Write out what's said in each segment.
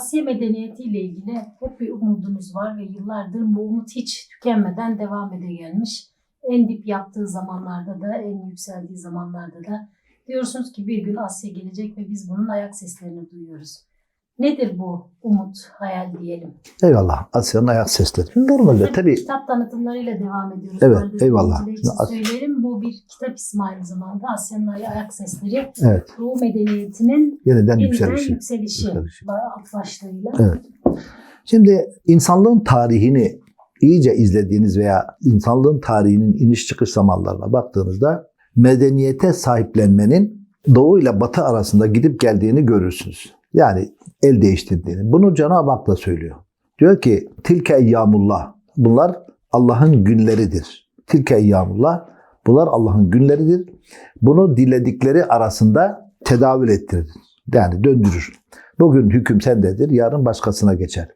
Asya medeniyeti ile ilgili hep bir umudunuz var ve yıllardır bu umut hiç tükenmeden devam ede gelmiş. En dip yaptığı zamanlarda da, en yükseldiği zamanlarda da diyorsunuz ki bir gün Asya gelecek ve biz bunun ayak seslerini duyuyoruz. Nedir bu umut, hayal diyelim? Eyvallah. Asya'nın ayak sesleri. Normalde Tabii tabii Kitap tanıtımlarıyla devam ediyoruz. Evet, arada eyvallah. söyleyelim. Bu bir kitap ismi aynı zamanda. Asya'nın ayak sesleri. evet Doğu medeniyetinin yeniden yükselişi. yükselişi, Yükselişi. alt başlığıyla. Evet. Şimdi insanlığın tarihini iyice izlediğiniz veya insanlığın tarihinin iniş çıkış zamanlarına baktığınızda medeniyete sahiplenmenin doğu ile batı arasında gidip geldiğini görürsünüz. Yani el değiştirdiğini. Bunu Cenab-ı Hak da söylüyor. Diyor ki tilke eyyamullah. Bunlar Allah'ın günleridir. Tilke eyyamullah. Bunlar Allah'ın günleridir. Bunu diledikleri arasında tedavül ettirir. Yani döndürür. Bugün hüküm sendedir, yarın başkasına geçer.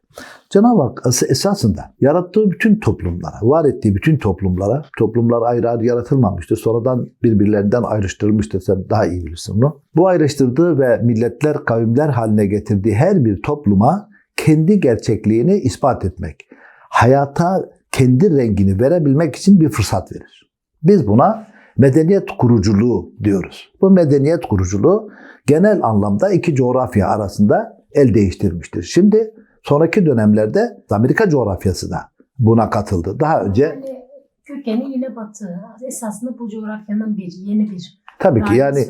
Cenab-ı Hak es- esasında yarattığı bütün toplumlara, var ettiği bütün toplumlara, toplumlar ayrı ayrı yaratılmamıştır. Sonradan birbirlerinden ayrıştırılmıştır. Sen daha iyi bilirsin bunu. Bu ayrıştırdığı ve milletler, kavimler haline getirdiği her bir topluma kendi gerçekliğini ispat etmek, hayata kendi rengini verebilmek için bir fırsat verir. Biz buna medeniyet kuruculuğu diyoruz. Bu medeniyet kuruculuğu genel anlamda iki coğrafya arasında el değiştirmiştir. Şimdi sonraki dönemlerde Amerika coğrafyası da buna katıldı. Daha önce Yani kökeni yine batı. Esasında bu coğrafyanın bir, yeni bir tabii ki yani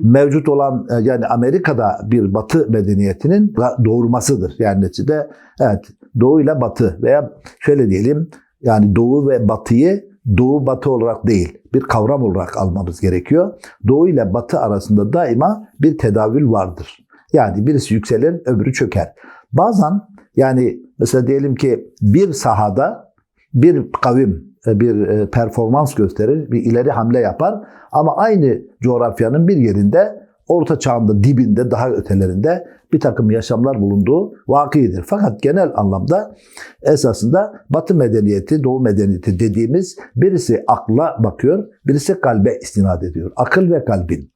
mevcut olan e, yani Amerika'da bir batı medeniyetinin doğurmasıdır. Yani neticede evet doğu ile batı veya şöyle diyelim yani doğu ve batıyı doğu batı olarak değil bir kavram olarak almamız gerekiyor. Doğu ile batı arasında daima bir tedavül vardır. Yani birisi yükselir öbürü çöker. Bazen yani mesela diyelim ki bir sahada bir kavim e, bir e, performans gösterir, bir ileri hamle yapar ama aynı coğrafyanın bir yerinde orta çağında dibinde daha ötelerinde bir takım yaşamlar bulunduğu vakidir. Fakat genel anlamda esasında Batı medeniyeti, Doğu medeniyeti dediğimiz birisi akla bakıyor, birisi kalbe istinad ediyor. Akıl ve kalbin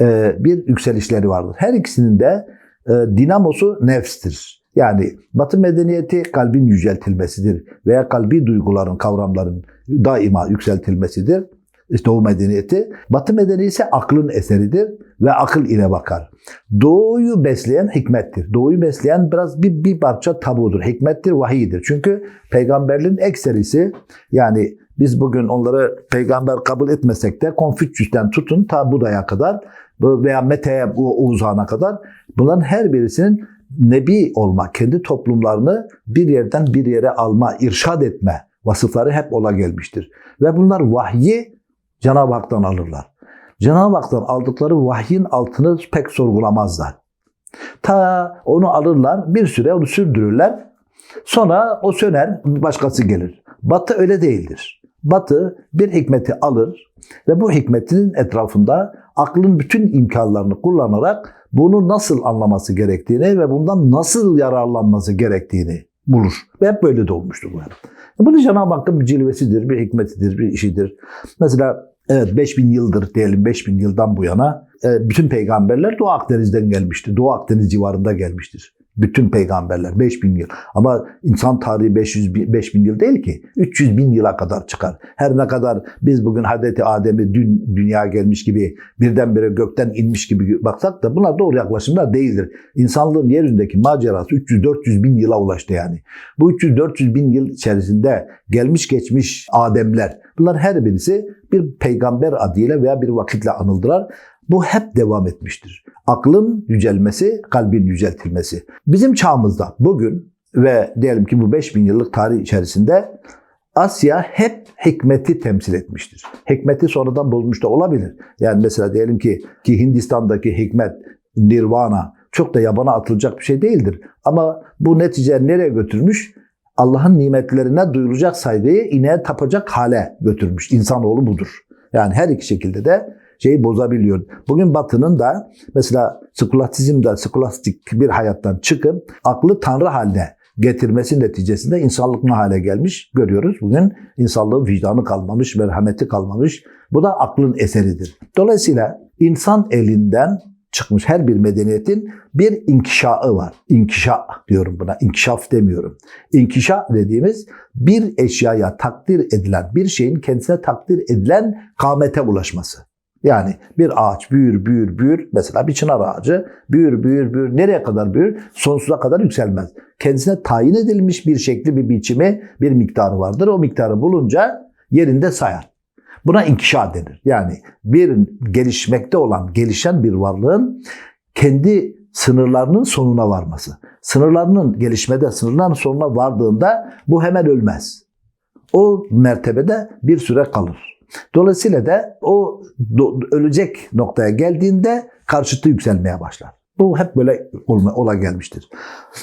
e, bir yükselişleri vardır. Her ikisinin de e, dinamosu nefstir. Yani Batı medeniyeti kalbin yüceltilmesidir veya kalbi duyguların, kavramların daima yükseltilmesidir. Doğu medeniyeti. Batı medeniyeti ise aklın eseridir ve akıl ile bakar. Doğuyu besleyen hikmettir. Doğuyu besleyen biraz bir, bir parça tabudur. Hikmettir, vahiydir. Çünkü peygamberliğin ekserisi yani biz bugün onları peygamber kabul etmesek de Konfüçyüs'ten tutun ta Buda'ya kadar veya Mete'ye uzağına kadar bunların her birisinin nebi olma, kendi toplumlarını bir yerden bir yere alma, irşad etme vasıfları hep ola gelmiştir. Ve bunlar vahyi Cenab-ı Hak'tan alırlar. Cenab-ı Hak'tan aldıkları vahyin altını pek sorgulamazlar. Ta onu alırlar, bir süre onu sürdürürler. Sonra o söner, başkası gelir. Batı öyle değildir. Batı bir hikmeti alır ve bu hikmetinin etrafında aklın bütün imkanlarını kullanarak bunu nasıl anlaması gerektiğini ve bundan nasıl yararlanması gerektiğini bulur. Hep böyle de olmuştur bu. Bu da Cenab-ı Hakk'ın bir cilvesidir, bir hikmetidir, bir işidir. Mesela evet 5000 yıldır diyelim 5000 yıldan bu yana e, bütün peygamberler Doğu Akdeniz'den gelmiştir. Doğu Akdeniz civarında gelmiştir. Bütün peygamberler 5000 yıl. Ama insan tarihi 500 bin, 5000 yıl değil ki. 300 bin yıla kadar çıkar. Her ne kadar biz bugün Hazreti Adem'i dün dünya gelmiş gibi birdenbire gökten inmiş gibi baksak da bunlar doğru yaklaşımlar değildir. İnsanlığın yeryüzündeki macerası 300-400 bin yıla ulaştı yani. Bu 300-400 bin yıl içerisinde gelmiş geçmiş Ademler bunlar her birisi bir peygamber adıyla veya bir vakitle anıldılar. Bu hep devam etmiştir. Aklın yücelmesi, kalbin yüceltilmesi. Bizim çağımızda bugün ve diyelim ki bu 5000 yıllık tarih içerisinde Asya hep hikmeti temsil etmiştir. Hikmeti sonradan bulmuş da olabilir. Yani mesela diyelim ki ki Hindistan'daki hikmet, nirvana çok da yabana atılacak bir şey değildir. Ama bu netice nereye götürmüş? Allah'ın nimetlerine duyulacak saygıyı ineğe tapacak hale götürmüş. İnsanoğlu budur. Yani her iki şekilde de şeyi bozabiliyor. Bugün Batı'nın da mesela skulatizmden, skulastik bir hayattan çıkıp aklı tanrı haline getirmesi neticesinde insanlık ne hale gelmiş görüyoruz. Bugün insanlığın vicdanı kalmamış, merhameti kalmamış. Bu da aklın eseridir. Dolayısıyla insan elinden çıkmış her bir medeniyetin bir inkişaı var. İnkişa diyorum buna. İnkişaf demiyorum. İnkişa dediğimiz bir eşyaya takdir edilen, bir şeyin kendisine takdir edilen kamete ulaşması. Yani bir ağaç büyür, büyür, büyür. Mesela bir çınar ağacı büyür, büyür, büyür. Nereye kadar büyür? Sonsuza kadar yükselmez. Kendisine tayin edilmiş bir şekli, bir biçimi, bir miktarı vardır. O miktarı bulunca yerinde sayar. Buna inkişa denir. Yani bir gelişmekte olan, gelişen bir varlığın kendi sınırlarının sonuna varması. Sınırlarının gelişmede, sınırların sonuna vardığında bu hemen ölmez. O mertebede bir süre kalır. Dolayısıyla da o ölecek noktaya geldiğinde karşıtı yükselmeye başlar. Bu hep böyle olma, ola gelmiştir.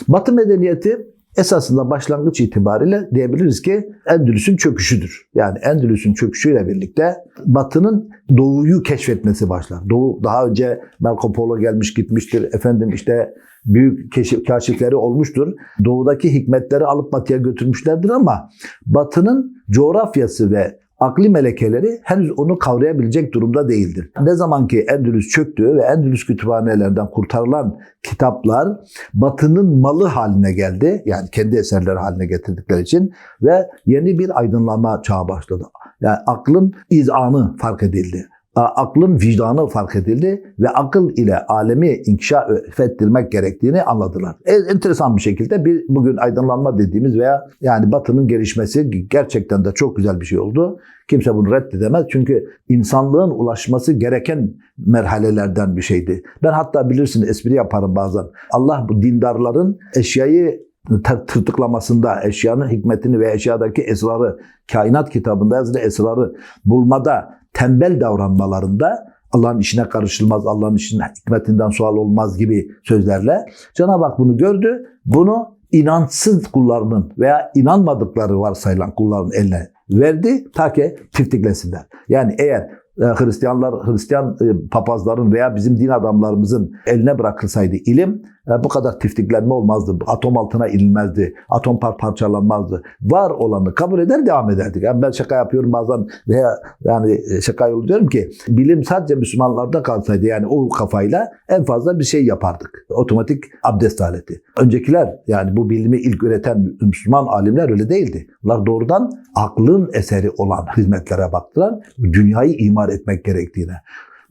Batı medeniyeti esasında başlangıç itibariyle diyebiliriz ki Endülüs'ün çöküşüdür. Yani Endülüs'ün çöküşüyle birlikte Batı'nın Doğu'yu keşfetmesi başlar. Doğu daha önce Marco Polo gelmiş gitmiştir. Efendim işte büyük keşif, kaşifleri olmuştur. Doğudaki hikmetleri alıp Batı'ya götürmüşlerdir ama Batı'nın coğrafyası ve akli melekeleri henüz onu kavrayabilecek durumda değildir. Ne zaman ki Endülüs çöktü ve Endülüs kütüphanelerinden kurtarılan kitaplar Batı'nın malı haline geldi. Yani kendi eserleri haline getirdikleri için ve yeni bir aydınlanma çağı başladı. Yani aklın izanı fark edildi. Aklın vicdanı fark edildi ve akıl ile alemi inkişaf ettirmek gerektiğini anladılar. En- Enteresan bir şekilde bir bugün aydınlanma dediğimiz veya yani batının gelişmesi gerçekten de çok güzel bir şey oldu. Kimse bunu reddedemez çünkü insanlığın ulaşması gereken merhalelerden bir şeydi. Ben hatta bilirsin espri yaparım bazen. Allah bu dindarların eşyayı tır- tırtıklamasında, eşyanın hikmetini ve eşyadaki esrarı, kainat kitabında yazılı esrarı bulmada tembel davranmalarında Allah'ın işine karışılmaz, Allah'ın işinin hikmetinden sual olmaz gibi sözlerle Cenab-ı Hak bunu gördü. Bunu inançsız kullarının veya inanmadıkları varsayılan kulların eline verdi ta ki tiftiklesinler. Yani eğer e, Hristiyanlar, Hristiyan e, papazların veya bizim din adamlarımızın eline bırakılsaydı ilim e, bu kadar tiftiklenme olmazdı. Atom altına inilmezdi. Atom par parçalanmazdı. Var olanı kabul eder devam ederdik. Yani ben şaka yapıyorum bazen veya yani e, şaka yolu diyorum ki bilim sadece Müslümanlarda kalsaydı yani o kafayla en fazla bir şey yapardık. Otomatik abdest aleti. Öncekiler yani bu bilimi ilk üreten Müslüman alimler öyle değildi. Bunlar doğrudan aklın eseri olan hizmetlere baktılar. Dünyayı imar etmek gerektiğine.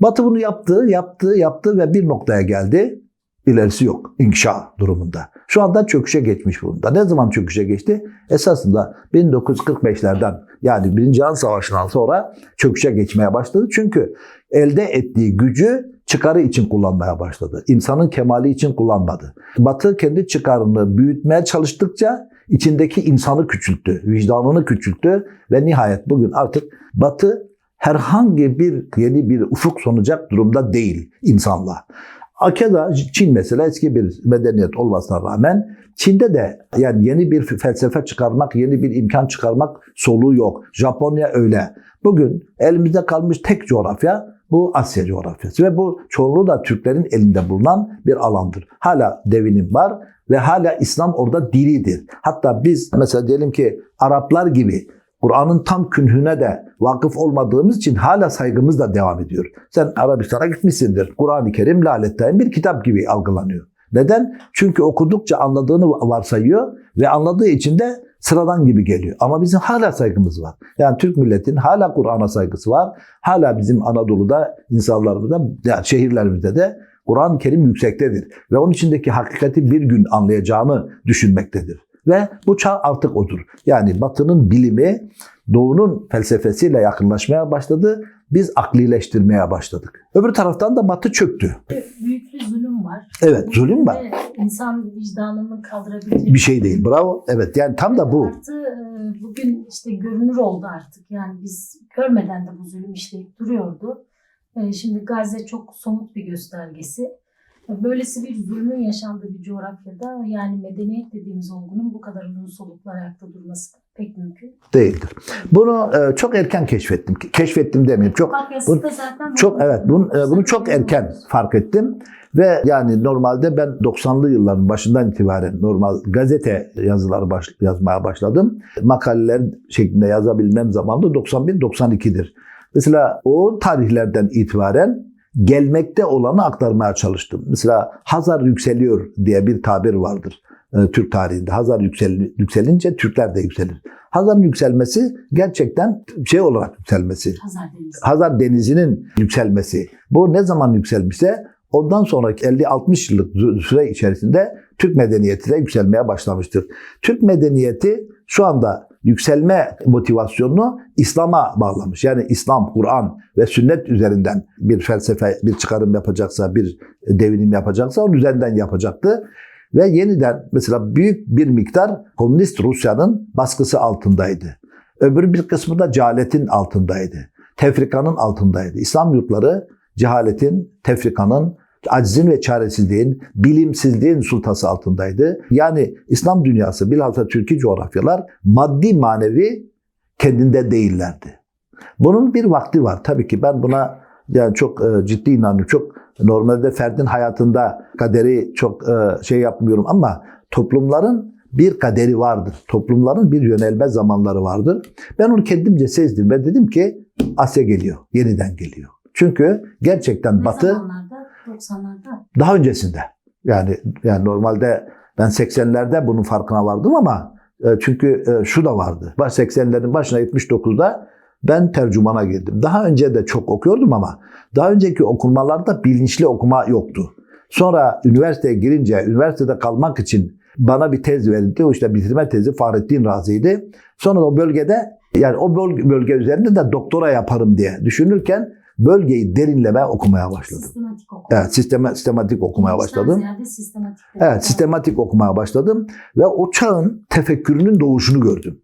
Batı bunu yaptı, yaptı, yaptı ve bir noktaya geldi. İlerisi yok. İnkişa durumunda. Şu anda çöküşe geçmiş durumda. Ne zaman çöküşe geçti? Esasında 1945'lerden yani Birinci Cihan Savaşı'ndan sonra çöküşe geçmeye başladı. Çünkü elde ettiği gücü çıkarı için kullanmaya başladı. İnsanın kemali için kullanmadı. Batı kendi çıkarını büyütmeye çalıştıkça içindeki insanı küçülttü, vicdanını küçülttü ve nihayet bugün artık Batı herhangi bir yeni bir ufuk sunacak durumda değil insanla. Akeda Çin mesela eski bir medeniyet olmasına rağmen Çin'de de yani yeni bir felsefe çıkarmak, yeni bir imkan çıkarmak soluğu yok. Japonya öyle. Bugün elimizde kalmış tek coğrafya bu Asya coğrafyası ve bu çoğunluğu da Türklerin elinde bulunan bir alandır. Hala devinim var ve hala İslam orada diridir. Hatta biz mesela diyelim ki Araplar gibi Kur'an'ın tam künhüne de vakıf olmadığımız için hala saygımız da devam ediyor. Sen Arabistan'a gitmişsindir. Kur'an-ı Kerim laletten bir kitap gibi algılanıyor. Neden? Çünkü okudukça anladığını varsayıyor ve anladığı için de sıradan gibi geliyor. Ama bizim hala saygımız var. Yani Türk milletin hala Kur'an'a saygısı var. Hala bizim Anadolu'da, insanlarımızda, yani şehirlerimizde de Kur'an-ı Kerim yüksektedir. Ve onun içindeki hakikati bir gün anlayacağını düşünmektedir. Ve bu çağ artık odur. Yani Batı'nın bilimi Doğu'nun felsefesiyle yakınlaşmaya başladı. Biz aklileştirmeye başladık. Öbür taraftan da Batı çöktü. Büyük bir zulüm var. Evet zulüm var. İnsan vicdanını kaldırabilecek Bir şey değil. Bravo. Evet yani tam da bu. Artı e, bugün işte görünür oldu artık. Yani biz görmeden de bu zulüm işleyip duruyordu. E, Şimdi Gazze çok somut bir göstergesi. Böylesi bir zulmün yaşandığı bir coğrafyada yani medeniyet dediğimiz olgunun bu kadar uzun soluklar ayakta durması pek mümkün. Değildir. Bunu e, çok erken keşfettim. Keşfettim demeyeyim. Çok bu- Çok evet bunu, e, bunu çok erken fark ettim ve yani normalde ben 90'lı yılların başından itibaren normal gazete yazıları baş, yazmaya başladım. Makaleler şeklinde yazabilmem zaman da 91-92'dir. Mesela o tarihlerden itibaren gelmekte olanı aktarmaya çalıştım. Mesela Hazar yükseliyor diye bir tabir vardır e, Türk tarihinde. Hazar yüksel, yükselince Türkler de yükselir. Hazar'ın yükselmesi gerçekten şey olarak yükselmesi. Hazar Denizi. Hazar Denizi'nin yükselmesi. Bu ne zaman yükselmişse ondan sonraki 50-60 yıllık süre içerisinde Türk medeniyeti de yükselmeye başlamıştır. Türk medeniyeti şu anda yükselme motivasyonunu İslam'a bağlamış. Yani İslam, Kur'an ve sünnet üzerinden bir felsefe, bir çıkarım yapacaksa, bir devinim yapacaksa onun üzerinden yapacaktı. Ve yeniden mesela büyük bir miktar komünist Rusya'nın baskısı altındaydı. Öbür bir kısmı da cehaletin altındaydı. Tefrikanın altındaydı. İslam yurtları cehaletin, tefrikanın, acizin ve çaresizliğin, bilimsizliğin sultası altındaydı. Yani İslam dünyası bilhassa Türkiye coğrafyalar maddi manevi kendinde değillerdi. Bunun bir vakti var. Tabii ki ben buna yani çok e, ciddi inanıyorum. Çok normalde ferdin hayatında kaderi çok e, şey yapmıyorum ama toplumların bir kaderi vardır. Toplumların bir yönelme zamanları vardır. Ben onu kendimce sezdim ve dedim ki Asya geliyor. Yeniden geliyor. Çünkü gerçekten Ne Batı zamanlarda? 90'larda. daha öncesinde. Yani yani normalde ben 80'lerde bunun farkına vardım ama e, çünkü e, şu da vardı. Baş 80'lerin başına 79'da ben tercümana girdim. Daha önce de çok okuyordum ama daha önceki okumalarda bilinçli okuma yoktu. Sonra üniversiteye girince üniversitede kalmak için bana bir tez verildi. O işte bitirme tezi Fahrettin Razi'ydi. Sonra o bölgede yani o bölge, bölge üzerinde de doktora yaparım diye düşünürken bölgeyi derinleme okumaya başladım. Sistematik okuma. Evet, sistema, sistematik okumaya başladım. sistematik. okuma. Evet, sistematik okumaya başladım ve o çağın tefekkürünün doğuşunu gördüm.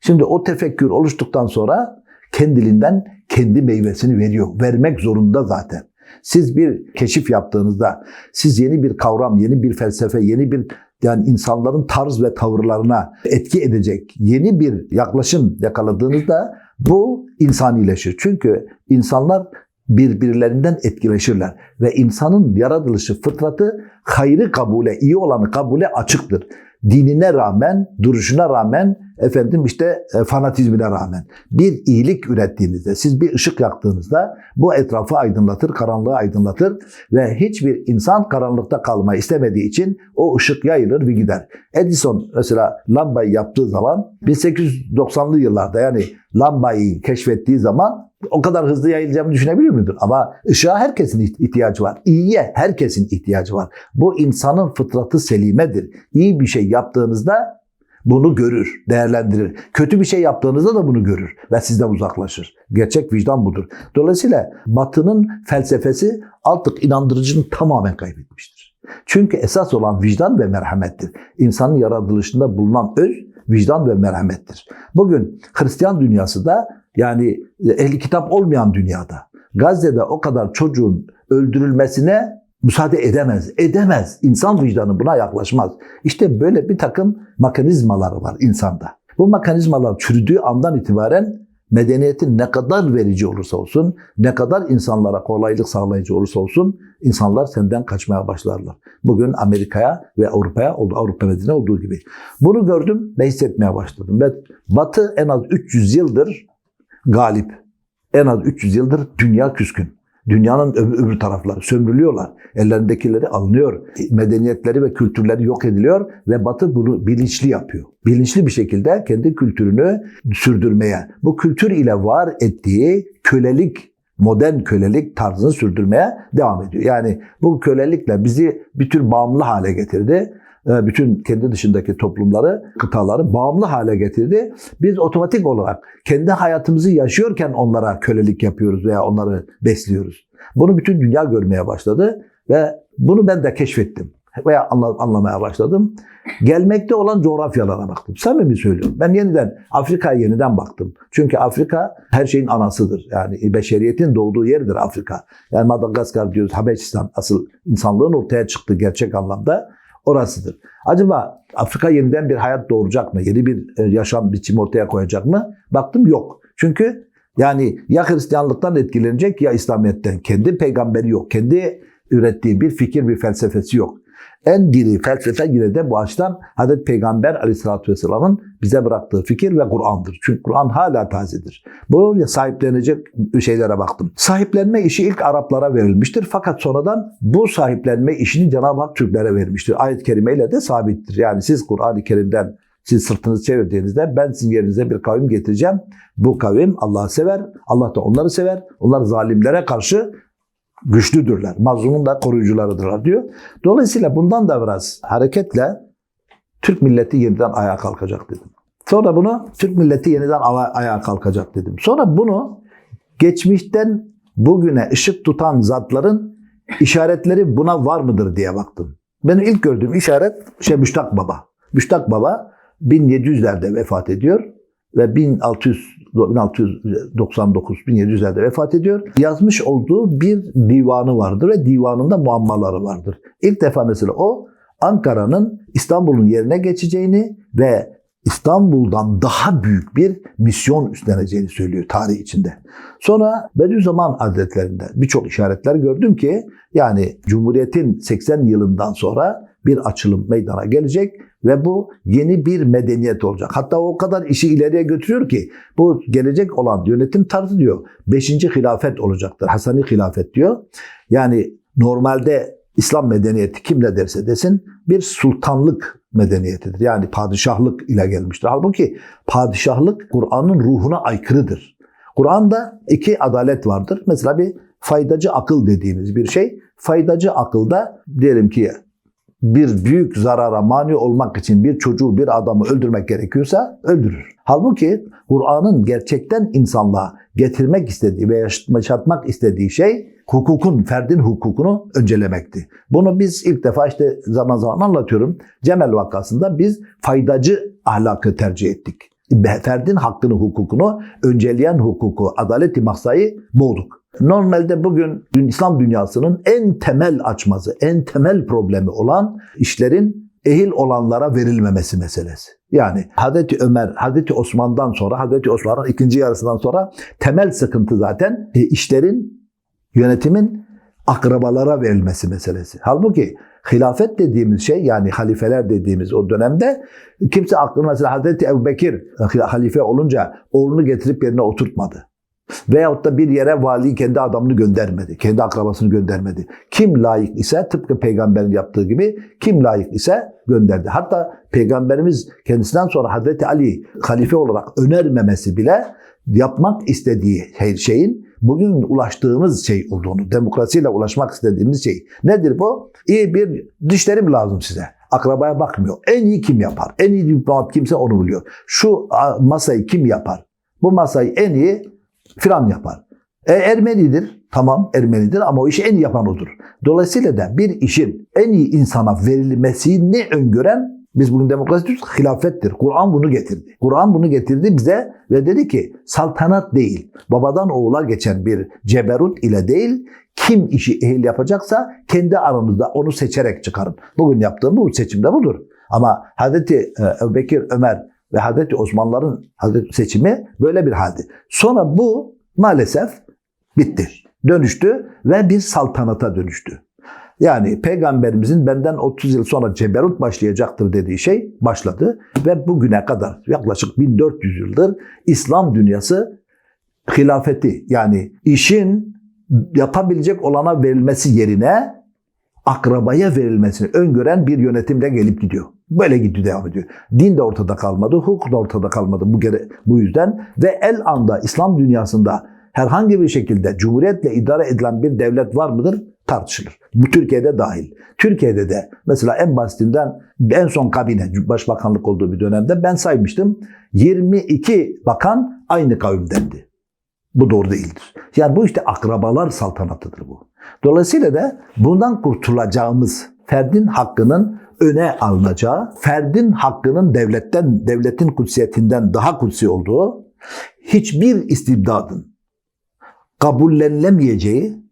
Şimdi o tefekkür oluştuktan sonra kendiliğinden kendi meyvesini veriyor. Vermek zorunda zaten. Siz bir keşif yaptığınızda, siz yeni bir kavram, yeni bir felsefe, yeni bir yani insanların tarz ve tavırlarına etki edecek yeni bir yaklaşım yakaladığınızda bu insanileşir. Çünkü insanlar birbirlerinden etkileşirler ve insanın yaratılışı, fıtratı hayrı kabule, iyi olanı kabule açıktır. Dinine rağmen, duruşuna rağmen, efendim işte e, fanatizmine rağmen bir iyilik ürettiğinizde, siz bir ışık yaktığınızda bu etrafı aydınlatır, karanlığı aydınlatır ve hiçbir insan karanlıkta kalmayı istemediği için o ışık yayılır ve gider. Edison mesela lambayı yaptığı zaman 1890'lı yıllarda yani lambayı keşfettiği zaman o kadar hızlı yayılacağını düşünebiliyor muydun? Ama ışığa herkesin ihtiyacı var. İyiye herkesin ihtiyacı var. Bu insanın fıtratı selimedir. İyi bir şey yaptığınızda bunu görür, değerlendirir. Kötü bir şey yaptığınızda da bunu görür ve sizden uzaklaşır. Gerçek vicdan budur. Dolayısıyla Batı'nın felsefesi artık inandırıcını tamamen kaybetmiştir. Çünkü esas olan vicdan ve merhamettir. İnsanın yaratılışında bulunan öz vicdan ve merhamettir. Bugün Hristiyan dünyası da yani ehli kitap olmayan dünyada Gazze'de o kadar çocuğun öldürülmesine müsaade edemez. Edemez. İnsan vicdanı buna yaklaşmaz. İşte böyle bir takım mekanizmalar var insanda. Bu mekanizmalar çürüdüğü andan itibaren medeniyetin ne kadar verici olursa olsun, ne kadar insanlara kolaylık sağlayıcı olursa olsun insanlar senden kaçmaya başlarlar. Bugün Amerika'ya ve Avrupa'ya Avrupa Medine olduğu gibi. Bunu gördüm ve hissetmeye başladım. Ve Batı en az 300 yıldır galip. En az 300 yıldır dünya küskün. Dünyanın öbür, tarafları sömürülüyorlar. Ellerindekileri alınıyor. Medeniyetleri ve kültürleri yok ediliyor ve Batı bunu bilinçli yapıyor. Bilinçli bir şekilde kendi kültürünü sürdürmeye, bu kültür ile var ettiği kölelik modern kölelik tarzını sürdürmeye devam ediyor. Yani bu kölelikle bizi bir tür bağımlı hale getirdi. Ee, Bütün kendi dışındaki toplumları, kıtaları bağımlı hale getirdi. Biz otomatik olarak kendi hayatımızı yaşıyorken onlara kölelik yapıyoruz veya onları besliyoruz. Bunu bütün dünya görmeye başladı ve bunu ben de keşfettim veya anla- anlamaya başladım. Gelmekte olan coğrafyalara baktım. Samimi söylüyorum. Ben yeniden Afrika'ya yeniden baktım. Çünkü Afrika her şeyin anasıdır. Yani beşeriyetin doğduğu yerdir Afrika. Yani Madagaskar diyoruz, Habeşistan asıl insanlığın ortaya çıktığı gerçek anlamda orasıdır. Acaba Afrika yeniden bir hayat doğuracak mı? Yeni bir e, yaşam biçimi ortaya koyacak mı? Baktım yok. Çünkü yani ya Hristiyanlıktan etkilenecek ya İslamiyet'ten. Kendi peygamberi yok. Kendi ürettiği bir fikir, bir felsefesi yok. En diri felsefe yine de bu açıdan Hazreti Peygamber Aleyhisselatü Vesselam'ın bize bıraktığı fikir ve Kur'an'dır. Çünkü Kur'an hala tazedir. Böyle sahiplenecek şeylere baktım. Sahiplenme işi ilk Araplara verilmiştir. Fakat sonradan bu sahiplenme işini Cenab-ı Hak Türklere vermiştir. Ayet-i kerimeyle de sabittir. Yani siz Kur'an-ı Kerim'den siz sırtınızı çevirdiğinizde ben sizin yerinize bir kavim getireceğim. Bu kavim Allah'ı sever, Allah da onları sever. Onlar zalimlere karşı güçlüdürler. Mazlumun da koruyucularıdırlar diyor. Dolayısıyla bundan da biraz hareketle Türk milleti yeniden ayağa kalkacak dedim. Sonra bunu Türk milleti yeniden aya- ayağa kalkacak dedim. Sonra bunu geçmişten bugüne ışık tutan zatların işaretleri buna var mıdır diye baktım. Benim ilk gördüğüm işaret şey Müştak Baba. Müştak Baba 1700'lerde vefat ediyor ve 1600 1699 1700'lerde vefat ediyor. Yazmış olduğu bir divanı vardır ve divanında muammaları vardır. İlk defa mesela o Ankara'nın İstanbul'un yerine geçeceğini ve İstanbul'dan daha büyük bir misyon üstleneceğini söylüyor tarih içinde. Sonra Bediüzzaman Hazretlerinde birçok işaretler gördüm ki yani Cumhuriyet'in 80 yılından sonra bir açılım meydana gelecek ve bu yeni bir medeniyet olacak. Hatta o kadar işi ileriye götürüyor ki bu gelecek olan yönetim tarzı diyor. Beşinci hilafet olacaktır. Hasani hilafet diyor. Yani normalde İslam medeniyeti kim ne derse desin bir sultanlık medeniyetidir. Yani padişahlık ile gelmiştir. Halbuki padişahlık Kur'an'ın ruhuna aykırıdır. Kur'an'da iki adalet vardır. Mesela bir faydacı akıl dediğimiz bir şey. Faydacı akılda diyelim ki bir büyük zarara mani olmak için bir çocuğu bir adamı öldürmek gerekiyorsa öldürür. Halbuki Kur'an'ın gerçekten insanlığa getirmek istediği ve yaşatmak istediği şey hukukun, ferdin hukukunu öncelemekti. Bunu biz ilk defa işte zaman zaman anlatıyorum. Cemel vakasında biz faydacı ahlakı tercih ettik. Ferdin hakkını, hukukunu önceleyen hukuku, adaleti maksayı boğduk. Normalde bugün İslam dünyasının en temel açması, en temel problemi olan işlerin ehil olanlara verilmemesi meselesi. Yani Hazreti Ömer, Hazreti Osman'dan sonra, Hazreti Osman'ın ikinci yarısından sonra temel sıkıntı zaten e, işlerin, yönetimin akrabalara verilmesi meselesi. Halbuki hilafet dediğimiz şey yani halifeler dediğimiz o dönemde kimse aklına mesela Hazreti Ebu Bekir halife olunca oğlunu getirip yerine oturtmadı. Veyahut da bir yere vali kendi adamını göndermedi. Kendi akrabasını göndermedi. Kim layık ise tıpkı peygamberin yaptığı gibi kim layık ise gönderdi. Hatta peygamberimiz kendisinden sonra Hazreti Ali halife olarak önermemesi bile yapmak istediği şey- şeyin bugün ulaştığımız şey olduğunu, demokrasiyle ulaşmak istediğimiz şey. Nedir bu? İyi bir dişlerim lazım size. Akrabaya bakmıyor. En iyi kim yapar? En iyi diplomat kimse onu biliyor. Şu masayı kim yapar? Bu masayı en iyi filan yapar. E, Ermenidir. Tamam Ermenidir ama o işi en iyi yapan odur. Dolayısıyla da bir işin en iyi insana verilmesini öngören biz bugün demokrasi diyoruz, hilafettir. Kur'an bunu getirdi. Kur'an bunu getirdi bize ve dedi ki saltanat değil, babadan oğula geçen bir ceberut ile değil, kim işi ehil yapacaksa kendi aranızda onu seçerek çıkarın. Bugün yaptığım bu seçimde budur. Ama Hazreti e, Ebu Bekir, Ömer ve Hazreti Osmanlıların Hazreti seçimi böyle bir haldi. Sonra bu maalesef bitti. Dönüştü ve bir saltanata dönüştü. Yani peygamberimizin benden 30 yıl sonra ceberut başlayacaktır dediği şey başladı ve bugüne kadar yaklaşık 1400 yıldır İslam dünyası hilafeti yani işin yapabilecek olana verilmesi yerine akrabaya verilmesini öngören bir yönetimle gelip gidiyor. Böyle gidiyor devam ediyor. Din de ortada kalmadı, hukuk da ortada kalmadı bu, gere- bu yüzden ve el anda İslam dünyasında herhangi bir şekilde cumhuriyetle idare edilen bir devlet var mıdır? Tartışılır. Bu Türkiye'de dahil. Türkiye'de de mesela en basitinden en son kabine başbakanlık olduğu bir dönemde ben saymıştım. 22 bakan aynı kavimdendi. Bu doğru değildir. Yani bu işte akrabalar saltanatıdır bu. Dolayısıyla da bundan kurtulacağımız ferdin hakkının öne alınacağı, ferdin hakkının devletten, devletin kutsiyetinden daha kutsi olduğu, hiçbir istibdadın kabullenilemeyeceği,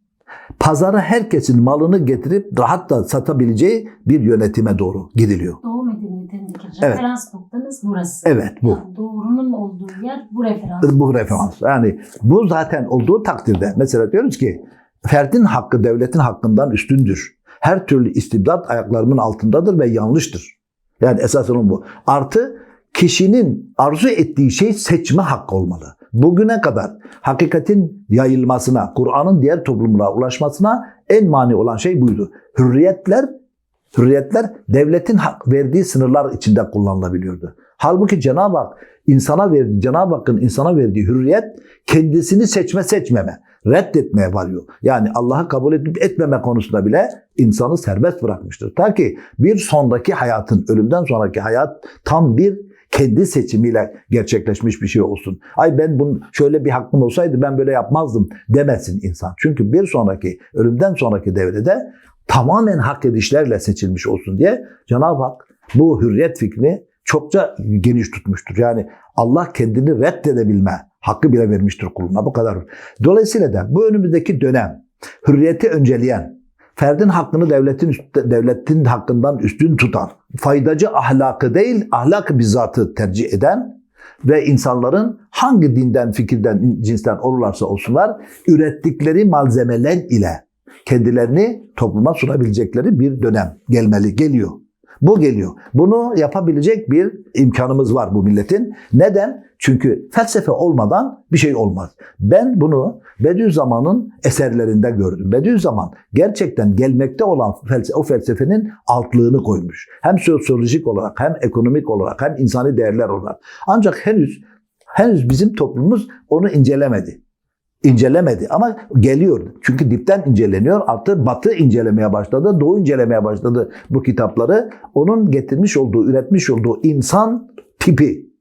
pazara herkesin malını getirip rahat da satabileceği bir yönetime doğru gidiliyor. Medeniyetindeki Evet. referans noktanız burası. Evet bu. Yani doğrunun olduğu yer bu referans. Bu referans. Yani bu zaten olduğu takdirde mesela diyoruz ki ferdin hakkı devletin hakkından üstündür. Her türlü istibdat ayaklarımın altındadır ve yanlıştır. Yani esasının bu. Artı kişinin arzu ettiği şey seçme hakkı olmalı. Bugüne kadar hakikatin yayılmasına, Kur'an'ın diğer toplumlara ulaşmasına en mani olan şey buydu. Hürriyetler Hürriyetler devletin hak verdiği sınırlar içinde kullanılabiliyordu. Halbuki Cenab-ı Hak insana verdiği, Cenab-ı Hakk'ın insana verdiği hürriyet kendisini seçme seçmeme, reddetmeye varıyor. Yani Allah'ı kabul edip etmeme konusunda bile insanı serbest bırakmıştır. Ta ki bir sondaki hayatın, ölümden sonraki hayat tam bir kendi seçimiyle gerçekleşmiş bir şey olsun. Ay ben bunun şöyle bir hakkım olsaydı ben böyle yapmazdım demesin insan. Çünkü bir sonraki, ölümden sonraki devrede tamamen hak edişlerle seçilmiş olsun diye Cenab-ı Hak bu hürriyet fikrini çokça geniş tutmuştur. Yani Allah kendini reddedebilme hakkı bile vermiştir kuluna. Bu kadar. Dolayısıyla da bu önümüzdeki dönem hürriyeti önceleyen, ferdin hakkını devletin devletin hakkından üstün tutan, faydacı ahlakı değil ahlak bizzatı tercih eden ve insanların hangi dinden, fikirden, cinsten olurlarsa olsunlar ürettikleri malzemeler ile kendilerini topluma sunabilecekleri bir dönem gelmeli, geliyor. Bu geliyor. Bunu yapabilecek bir imkanımız var bu milletin. Neden? Çünkü felsefe olmadan bir şey olmaz. Ben bunu Bediüzzaman'ın eserlerinde gördüm. Bediüzzaman gerçekten gelmekte olan felsefe, o felsefenin altlığını koymuş. Hem sosyolojik olarak, hem ekonomik olarak, hem insani değerler olarak. Ancak henüz henüz bizim toplumumuz onu incelemedi incelemedi ama geliyor. Çünkü dipten inceleniyor. Artık Batı incelemeye başladı, Doğu incelemeye başladı bu kitapları. Onun getirmiş olduğu, üretmiş olduğu insan tipi.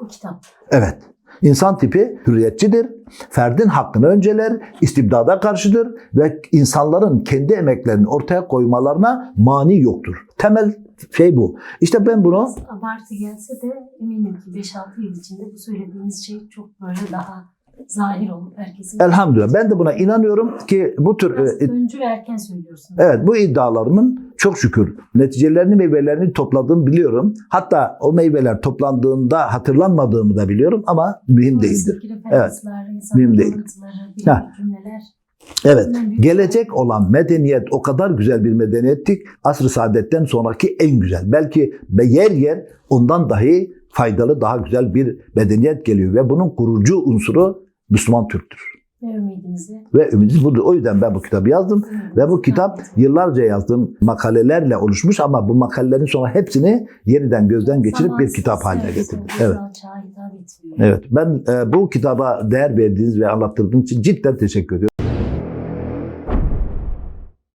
Bu kitap. Evet. İnsan tipi hürriyetçidir. Ferdin hakkını önceler, istibdada karşıdır ve insanların kendi emeklerini ortaya koymalarına mani yoktur. Temel şey bu. İşte ben bunu Biraz abartı gelse de eminim ki 5-6 yıl içinde bu söylediğiniz şey çok böyle daha zahir olup herkesin... elhamdülillah ben de buna inanıyorum ki bu tür Biraz e, öncü ve erken söylüyorsunuz. Evet bu iddialarımın çok şükür neticelerini meyvelerini topladığımı biliyorum. Hatta o meyveler toplandığında hatırlanmadığımı da biliyorum ama mühim değildir. İnsan mühim değil. Evet gelecek olan medeniyet o kadar güzel bir medeniyettik. Asr-ı saadetten sonraki en güzel. Belki be- yer yer ondan dahi faydalı daha güzel bir medeniyet geliyor ve bunun kurucu unsuru Müslüman Türktür. Ve ümidinizi. Ve ümidimiz budur. O yüzden ben bu kitabı yazdım. Ve bu kitap yıllarca yazdığım makalelerle oluşmuş ama bu makalelerin sonra hepsini yeniden gözden geçirip bir Zamansız, kitap haline getirdim. evet. Evet. Ben e, bu kitaba değer verdiğiniz ve anlattırdığınız için cidden teşekkür ediyorum.